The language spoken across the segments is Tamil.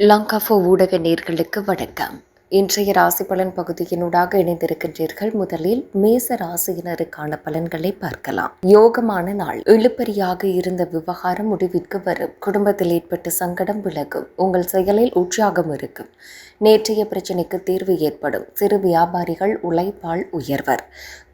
லங்காஃபோ ஊடக நேர்களுக்கு வணக்கம். இன்றைய ராசி பலன் பகுதியினூடாக இணைந்திருக்கின்றீர்கள். முதலில் மேச ராசியினருக்கான பலன்களை பார்க்கலாம். யோகமான நாள். இழுப்பறியாக இருந்த விவகாரம் முடிவிற்கு வரும். குடும்பத்தில் ஏற்பட்ட சங்கடம் விலகும். உங்கள் செயலில் உற்சாகம் இருக்கும். நேற்றைய பிரச்சினைக்கு தீர்வு ஏற்படும். சிறு வியாபாரிகள் உழைப்பால் உயர்வர்.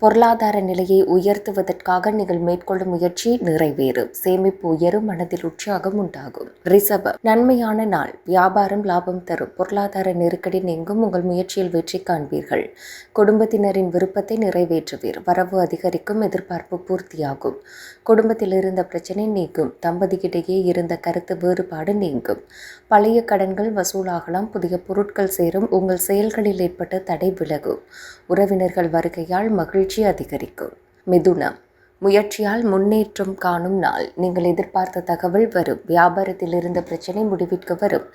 பொருளாதார நிலையை உயர்த்துவதற்காக நீங்கள் மேற்கொள்ளும் முயற்சி நிறைவேறும் சேமிப்பு உயரும் மனதில் உற்சாகம் உண்டாகும். ரிசர்வ் நன்மையான நாள். வியாபாரம் லாபம் தரும். பொருளாதார நெருக்கடி நீங்கும். உங்கள் முயற்சியில் வெற்றி காண்பீர்கள். குடும்பத்தினரின் விருப்பத்தை நிறைவேற்றுவீர். வரவு அதிகரிக்கும். எதிர்பார்ப்பு பூர்த்தியாகும். குடும்பத்தில் இருந்த பிரச்சனை நீங்கும். தம்பதியிடையே இருந்த கருத்து வேறுபாடு நீங்கும். பழைய கடன்கள் வசூலாகலாம். புதிய பொருட்கள் சேரும். உங்கள் செயல்களில் ஏற்பட்ட தடை விலகும். உறவினர்கள் வருகையால் மகிழ்ச்சி அதிகரிக்கும். மிதுனம். முயற்சியால் முன்னேற்றம் காணும் நாள். நீங்கள் எதிர்பார்த்த தகவல் வரும். வியாபாரத்தில் இருந்த பிரச்சனை முடிவிற்கு வரும்.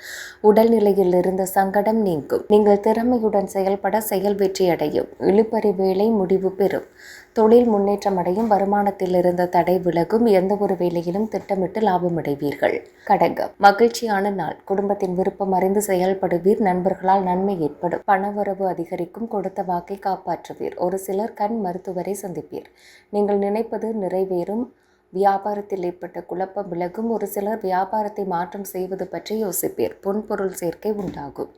உடல்நிலையில் இருந்த சங்கடம் நீங்கும். நீங்கள் திறமையுடன் செயல்பட செயல் வெற்றி அடையும் இழுபறி வேலை முடிவு பெறும். தொழில் முன்னேற்றம் அடையும். வருமானத்தில் இருந்த தடை விலகும். எந்த ஒரு வேலையிலும் திட்டமிட்டு லாபம் அடைவீர்கள். கடகம். மகிழ்ச்சியான நாள். குடும்பத்தின் விருப்பம் அறிந்து செயல்படுவீர். நண்பர்களால் நன்மை ஏற்படும். பணவரவு அதிகரிக்கும். கொடுத்த வாக்கை காப்பாற்றுவீர். ஒரு சிலர் கண் மருத்துவரை சந்திப்பீர். நீங்கள் நினைப்பது நிறைவேறும். வியாபாரத்தில் ஏற்பட்ட குழப்பம் விலகும். ஒரு சிலர் வியாபாரத்தை மாற்றம் செய்வது பற்றி யோசிப்பீர். பொன்பொருள் சேர்க்கை உண்டாகும்.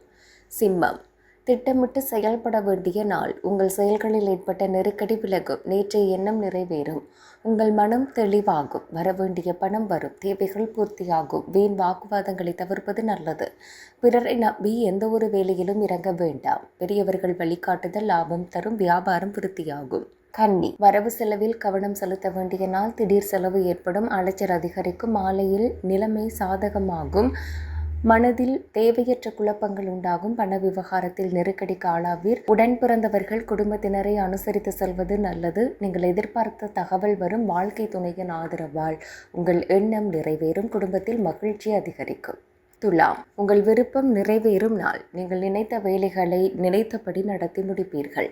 சிம்மம். திட்டமிட்டு செயல்பட வேண்டிய நாள். உங்கள் செயல்களில் ஏற்பட்ட நெருக்கடி விலகும். நேற்றைய எண்ணம் நிறைவேறும். உங்கள் மனம் தெளிவாகும். வரவேண்டிய பணம் வரும். தேவைகள் பூர்த்தியாகும். வீண் வாக்குவாதங்களை தவிர்ப்பது நல்லது. பிறரை நம்பி எந்த ஒரு வேலையிலும் இறங்க வேண்டாம். பெரியவர்கள் வழிகாட்டுதல் லாபம் தரும். வியாபாரம் விருத்தியாகும். கன்னி. வரவு செலவில் கவனம் செலுத்த வேண்டிய நாள் திடீர் செலவு ஏற்படும். அலைச்சல் அதிகரிக்கும். மாலையில் நிலைமை சாதகமாகும். மனதில் தேவையற்ற குழப்பங்கள் உண்டாகும். பண விவகாரத்தில் நெருக்கடிக்கு ஆளாவீர். உடன் பிறந்தவர்கள் குடும்பத்தினரை அனுசரித்து செல்வது நல்லது. நீங்கள் எதிர்பார்த்த தகவல் வரும். வாழ்க்கை துணையின் ஆதரவால் உங்கள் எண்ணம் நிறைவேறும். குடும்பத்தில் மகிழ்ச்சி அதிகரிக்கும். துலாம். உங்கள் விருப்பம் நிறைவேறும் நாள். நீங்கள் நினைத்த வேலைகளை நினைத்தபடி நடத்தி முடிப்பீர்கள்.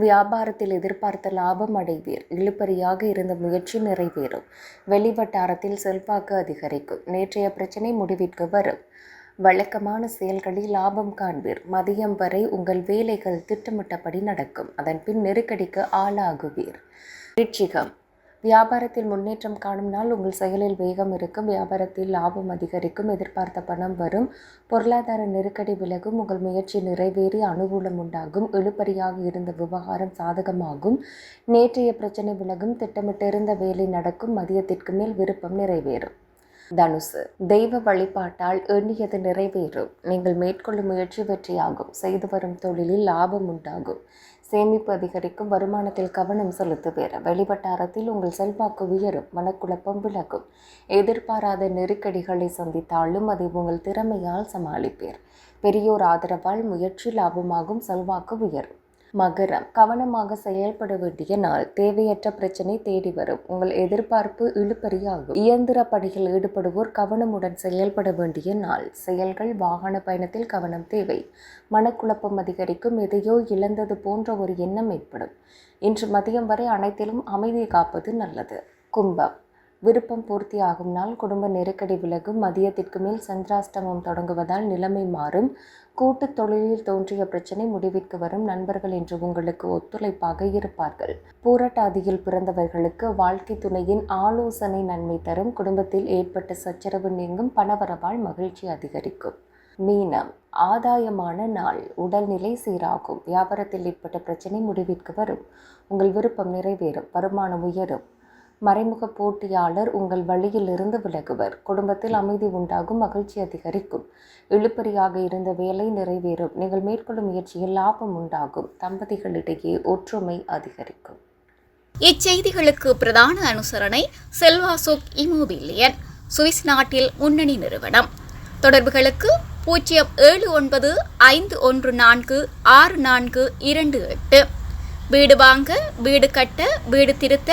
வியாபாரத்தில் எதிர்பார்த்த லாபம் அடைவீர். இழுபறியாக இருந்த முயற்சி நிறைவேறும். வெளிவட்டாரத்தில் செல்வாக்கு அதிகரிக்கும். நேற்றைய பிரச்சனை முடிவிற்கு வரும். வழக்கமான செயல்களில் லாபம் காண்பீர். மதியம் வரை உங்கள் வேலைகள் திட்டமிட்டபடி நடக்கும். அதன் பின் நெருக்கடிக்கு ஆளாகுவீர். ரிச்சிகம் வியாபாரத்தில் முன்னேற்றம் காணும் நாள் உங்கள் செயலில் வேகம் இருக்கும். வியாபாரத்தில் லாபம் அதிகரிக்கும். எதிர்பார்த்த பணம் வரும். பொருளாதார நெருக்கடி விலகும். உங்கள் முயற்சி நிறைவேறி அனுகூலம் உண்டாகும். இழுபறியாக இருந்த விவகாரம் சாதகமாகும். நேற்றைய பிரச்சனை விலகும். திட்டமிட்டிருந்த வேலை நடக்கும். மதியத்திற்கு மேல் விருப்பம் நிறைவேறும். தனுசு. தெய்வ வழிபாட்டால் எண்ணியது நிறைவேறும். நீங்கள் மேற்கொள்ளும் முயற்சி வெற்றியாகும். செய்து வரும் தொழிலில் லாபம் உண்டாகும். சேமிப்பு அதிகரிக்கும் வருமானத்தில் கவனம் செலுத்துவீர் வெளிவட்டாரத்தில் உங்கள் செல்வாக்கு உயரும் மனக்குழப்பம் விலகும். எதிர்பாராத நெருக்கடிகளை சந்தித்தாலும் அதை உங்கள் திறமையால் சமாளிப்பீர். பெரியோர் ஆதரவால் முயற்சி லாபமாகும் செல்வாக்கு உயரும். மகரம். கவனமாக செயல்பட வேண்டிய நாள். தேவையற்ற பிரச்சனை தேடி வரும். உங்கள் எதிர்பார்ப்பு இழுபறியாகும். இயந்திர பணியில் ஈடுபடுவோர் கவனமுடன் செயல்பட வேண்டிய நாள். செயல்கள் வாகன பயணத்தில் கவனம் தேவை. மனக்குழப்பம் அதிகரிக்கும். எதையோ இழந்தது போன்ற ஒரு எண்ணம் ஏற்படும். இன்று மதியம் வரை அனைத்திலும் அமைதி காப்பது நல்லது. கும்பம். விருப்பம் பூர்த்தியாகும் நாள் குடும்ப நெருக்கடி விலகும் மதியத்திற்கு மேல் சந்திராஷ்டமம் தொடங்குவதால் நிலைமை மாறும். கூட்டு தொழிலில் தோன்றிய பிரச்சனை முடிவிற்கு வரும். நண்பர்கள் என்று உங்களுக்கு ஒத்துழைப்பாக இருப்பார்கள். பூரட்டாதியில் பிறந்தவர்களுக்கு வாழ்க்கை துணையின் ஆலோசனை நன்மை தரும். குடும்பத்தில் ஏற்பட்ட சச்சரவு நீங்கும். பணவரவால் மகிழ்ச்சி அதிகரிக்கும். மீனம். ஆதாயமான நாள். உடல்நிலை சீராகும். வியாபாரத்தில் ஏற்பட்ட பிரச்சனை முடிவிற்கு வரும். உங்கள் விருப்பம் நிறைவேறும். வருமானம் உயரும். மறைமுக போட்டியாளர் உங்கள் வழியிலிருந்து விலகுவர். குடும்பத்தில் அமைதி உண்டாகும் மகிழ்ச்சி அதிகரிக்கும். இழுப்பறியாக இருந்த வேலை நிறைவேறும். நீங்கள் மேற்கொள்ளும் முயற்சியில் லாபம் உண்டாகும். தம்பதிகளிடையே ஒற்றுமை அதிகரிக்கும். இச்செய்திகளுக்கு பிரதான அனுசரணை செல்வாசோக் இமோபிலியன் சுவிஸ் நாட்டில் முன்னணி நிறுவனம். தொடர்புகளுக்கு பூஜ்ஜியம் ஏழு ஒன்பது ஐந்து ஒன்று நான்கு ஆறு நான்கு இரண்டு எட்டு. வீடு வாங்க வீடு கட்ட வீடு திருத்த